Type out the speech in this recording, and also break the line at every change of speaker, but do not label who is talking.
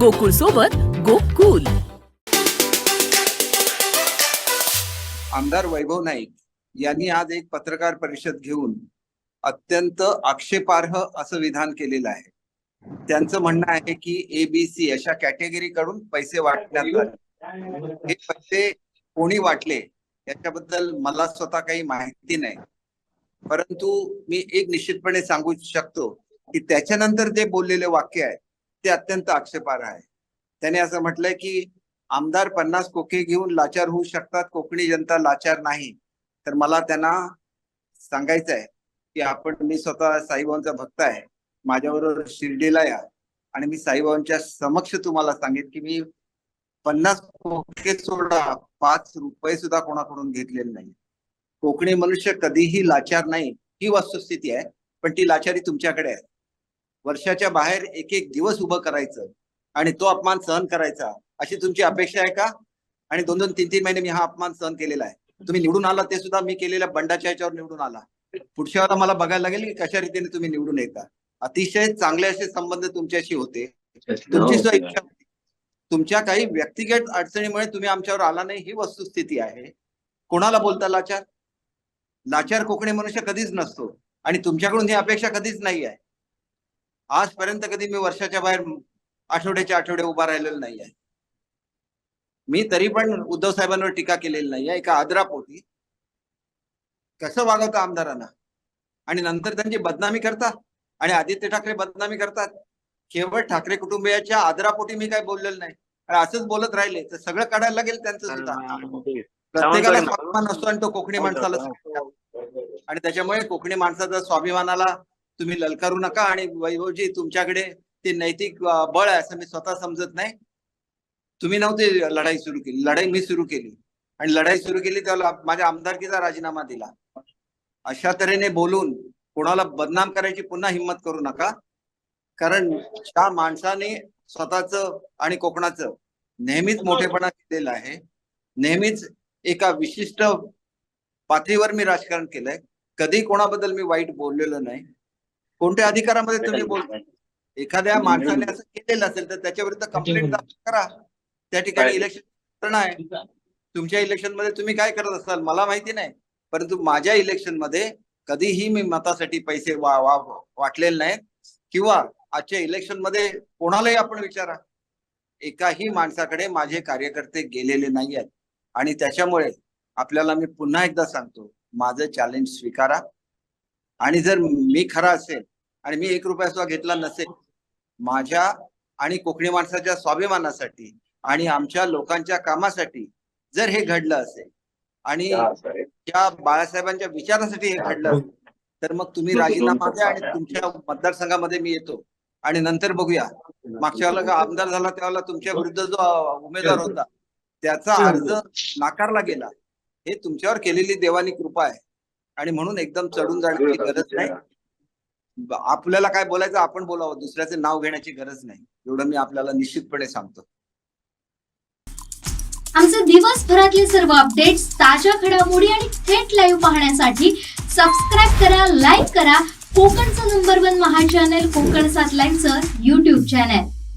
गोकुळ सोबत गोकुल.
आमदार वैभव नाईक यांनी आज एक पत्रकार परिषद घेऊन अत्यंत आक्षेपार्ह असं विधान केलेलं आहे. त्यांचं म्हणणं आहे की एबीसी अशा कॅटेगरी कडून पैसे वाटण्यात आले. हे पैसे कोणी वाटले याच्याबद्दल मला स्वतः काही माहिती नाही. परंतु मी एक निश्चितपणे सांगू शकतो की त्याच्यानंतर जे बोललेले वाक्य आहे ते अत्यंत आक्षेपार्ह आहे. त्याने असं म्हटलंय की आमदार पन्नास कोके घेऊन लाचार होऊ शकतात कोकणी जनता लाचार नाही. तर मला त्यांना सांगायचं आहे की आपण मी स्वतः साईबाबांचा भक्त आहे. माझ्याबरोबर शिर्डीला या. आणि मी साईबाबांच्या समक्ष तुम्हाला सांगेन की मी पन्नास कोके सोडा पाच रुपये सुद्धा कोणाकडून घेतलेले नाही कोकणी मनुष्य कधीही लाचार नाही ही वस्तुस्थिती आहे. पण ती लाचारी तुमच्याकडे आहे. वर्षाच्या बाहेर एक एक दिवस उभं करायचं आणि तो अपमान सहन करायचा अशी तुमची अपेक्षा आहे का? आणि दोन दोन तीन तीन महिने मी हा अपमान सहन केलेला आहे. तुम्ही निवडून आला ते सुद्धा मी केलेल्या बंडाच्या ह्याच्यावर निवडून आला. पुढच्या वेळेला मला बघायला लागेल की कशा रीतीने तुम्ही निवडून येता. अतिशय चांगले असे संबंध तुमच्याशी होते. तुमची सुद्धा इच्छा होती. तुमच्या काही व्यक्तिगत अडचणीमुळे तुम्ही आमच्यावर आला नाही ही वस्तुस्थिती आहे. कोणाला बोलता लाचार? लाचार कोकणी मनुष्य कधीच नसतो. आणि तुमच्याकडून ही अपेक्षा कधीच नाही आहे आजपर्यंत कधी मी वर्षाच्या बाहेर आठवड्याच्या आठवडे उभा राहिलेलो नाही आहे मी तरी पण उद्धव साहेबांवर टीका केलेली नाही आहे एका आदरापोटी कसं वागवतं आमदारांना? आणि नंतर त्यांची बदनामी करतात आणि आदित्य ठाकरे बदनामी करतात? केवळ ठाकरे कुटुंबियाच्या आदरापोटी मी काय बोललेलं नाही. आणि असंच बोलत राहिले तर सगळं काढायला लागेल त्यांचं सुद्धा. प्रत्येकाला स्वाभिमान असतो आणि तो कोकणी माणसाला. आणि त्याच्यामुळे कोकणी माणसाचा स्वाभिमानाला तुम्ही ललकारू नका आणि वैभवजी तुमच्याकडे ते नैतिक बळ आहे असं मी स्वतः समजत नाही. तुम्ही नव्हते लढाई सुरू केली. लढाई मी सुरू केली. आणि लढाई सुरू केली त्याला माझ्या आमदारकीचा राजीनामा दिला. अशा तऱ्हेने बोलून कोणाला बदनाम करायची पुन्हा हिंमत करू नका. कारण त्या माणसाने स्वतःच आणि कोकणाचं नेहमीच मोठेपणा केलेला आहे. नेहमीच एका विशिष्ट पातळीवर मी राजकारण केलंय. कधी कोणाबद्दल मी वाईट बोललेलो नाही. कोणत्या अधिकारामध्ये तुम्ही बोलताय एखाद्या माणसाने असं केलेलं असेल तर त्याच्या विरुद्ध कंप्लेंट दाखल करा. त्या ठिकाणी इलेक्शन आहे. तुमच्या इलेक्शनमध्ये तुम्ही काय करत असाल मला माहिती नाही. परंतु माझ्या इलेक्शनमध्ये कधीही मी मतासाठी पैसे वा वा वाटलेले नाहीत. किंवा आजच्या इलेक्शनमध्ये कोणालाही आपण विचारा. एकाही माणसाकडे माझे कार्यकर्ते गेलेले नाही आहेत आणि त्याच्यामुळे आपल्याला मी पुन्हा एकदा सांगतो माझं चॅलेंज स्वीकारा. आणि जर मी खरा असेल आणि मी एक रुपया सुद्धा घेतला नसेल माझ्या आणि कोकणी माणसाच्या स्वाभिमानासाठी आणि आमच्या लोकांच्या कामासाठी जर हे घडलं असेल आणि त्या बाळासाहेबांच्या विचारासाठी हे घडलं असेल, तर मग तुम्ही राजीनामा द्या आणि तुमच्या मतदारसंघामध्ये मी येतो. आणि नंतर बघूया. मागच्या वेळेला आमदार झाला त्यावेळेला तुमच्या विरुद्ध जो उमेदवार होता त्याचा अर्ज नाकारला गेला. हे तुमच्यावर केलेली देवानी कृपा आहे. आणि म्हणून एकदम चढून जाण्याची गरज नाही. आपल्याला काय बोलायचं आपण बोलावं. दुसऱ्याचं नाव घेण्याची गरज नाही. एवढं मी आपल्याला निश्चितपणे सांगतो.
आमचे दिवसभरातले सर्व अपडेट्स ताज्या घडामोडी आणि थेट लाईव्ह पाहण्यासाठी सबस्क्राईब करा लाईक करा. कोकणचं number one Maha channel Kokan सात लाईनचं युट्यूब चॅनल